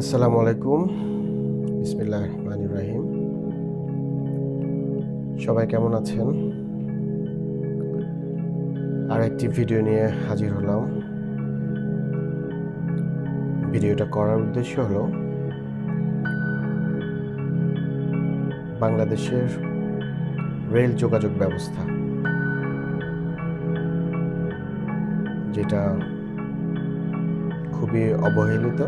আসসালামু আলাইকুম। বিসমিল্লাহ রহমান রাহিম। সবাই কেমন আছেন? আর একটি ভিডিও নিয়ে হাজির হলাম। ভিডিওটা করার উদ্দেশ্য হলো, বাংলাদেশের রেল যোগাযোগ ব্যবস্থা, যেটা খুবই অবহেলিত।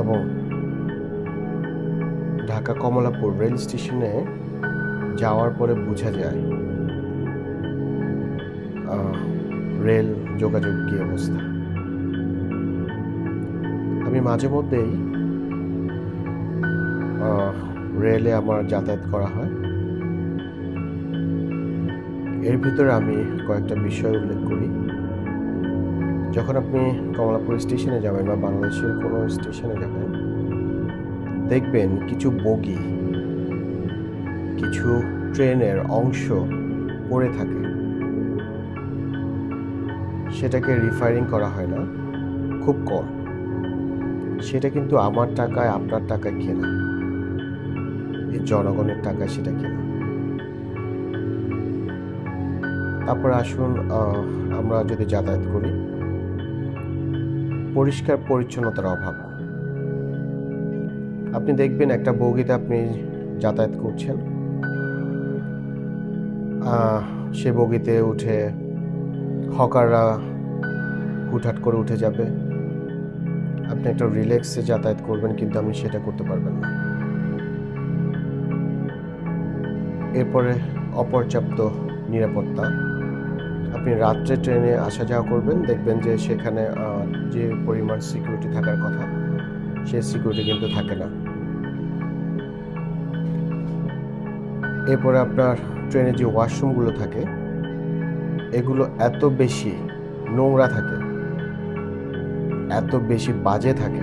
এবং ঢাকা কমলাপুর রেল স্টেশনে যাওয়ার পরে বোঝা যায় রেল যোগাযোগ কি অবস্থা। আমি মাঝে মধ্যেই রেলে আমার যাতায়াত করা হয়। এর ভিতরে আমি কয়েকটা বিষয় উল্লেখ করি। যখন আপনি কমলাপুর স্টেশনে যাবেন বা বাংলাদেশের কোনো স্টেশনে যাবেন, দেখবেন কিছু বগি, কিছু ট্রেনের অংশ পড়ে থাকে। সেটাকে রিফারিং করা হয় না, খুব কম। সেটা কিন্তু আমার টাকায়, আপনার টাকায় কেনা। এই জনগণের টাকায় সেটা কেনা। তারপর আসুন আমরা যদি যাতায়াত করি। পরিষ্কার পরিচ্ছন্নতার অভাব। আপনি দেখবেন একটা বগিতে আপনি যাতায়াত করছেন। সে বগিতে উঠে হকাররা হুটহাট করে উঠে যাবে। আপনি একটা রিল্যাক্সে যাতায়াত করবেন, কিন্তু আপনি সেটা করতে পারবেন না। এরপরে অপর্যাপ্ত নিরাপত্তা। আপনি রাত্রে ট্রেনে আসা যাওয়া করবেন, দেখবেন যে সেখানে যে পরিমাণ সিকিউরিটি থাকার কথা, সে সিকিউরিটি কিন্তু থাকে না। এরপরে আপনার ট্রেনে যে ওয়াশরুমগুলো থাকে, এগুলো এত বেশি নোংরা থাকে, এত বেশি বাজে থাকে,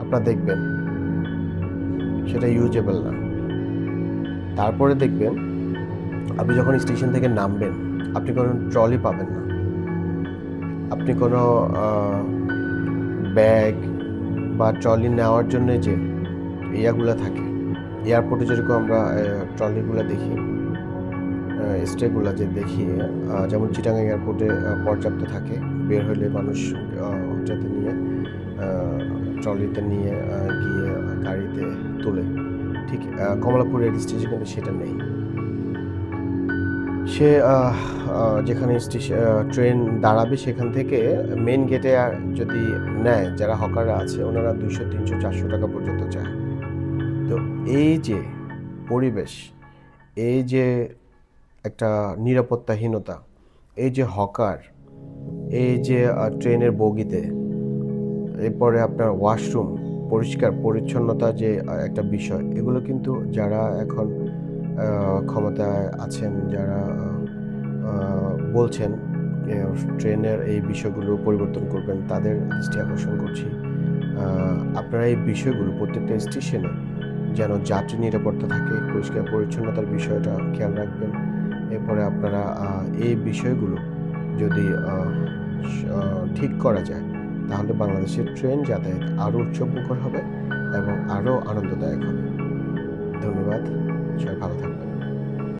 আপনারা দেখবেন, সেটা ইউজেবল না। তারপরে দেখবেন আপনি যখন স্টেশন থেকে নামবেন, আপনি কোনো ট্রলি পাবেন না। আপনি কোনো ব্যাগ বা ট্রলি নেওয়ার জন্য যে ইয়াগুলো থাকে, এয়ারপোর্টে যেরকম আমরা ট্রলিগুলো দেখি স্টেগুলো যে দেখি যেমন চিটাগাং এয়ারপোর্টে পর্যাপ্ত থাকে, বের হলে মানুষ যাতে নিয়ে ট্রলিতে নিয়ে গিয়ে গাড়িতে তোলে। ঠিক কমলাপুর রেল স্টেশন কিন্তু সেটা নেই। সে যেখানে ট্রেন দাঁড়াবে সেখান থেকে মেন গেটে যদি নেয়, যারা হকাররা আছে, ওনারা দুশো তিনশো, চারশো টাকা পর্যন্ত চায়। তো এই যে পরিবেশ, এই যে একটা নিরাপত্তাহীনতা, এই যে হকার এই যে ট্রেনের বগিতে, এরপরে আপনার ওয়াশরুম পরিষ্কার, পরিচ্ছন্নতা যে একটা বিষয়, এগুলো কিন্তু যারা এখন ক্ষমতায় আছেন যারা বলছেন ট্রেনের এই বিষয়গুলো পরিবর্তন করবেন, তাদের দৃষ্টি আকর্ষণ করছি। আপনারা এই বিষয়গুলো প্রত্যেকটা স্টেশনে যেন যাত্রী নিরাপত্তা থাকে, পরিষ্কার পরিচ্ছন্নতার বিষয়টা খেয়াল রাখবেন। এরপরে আপনারা এই বিষয়গুলো যদি ঠিক করা যায়, তাহলে বাংলাদেশের ট্রেন যাতায়াত আরও উৎসবমুখর হবে এবং আরও আনন্দদায়ক হবে। ধন্যবাদ। সবাই ভালো থাকবেন।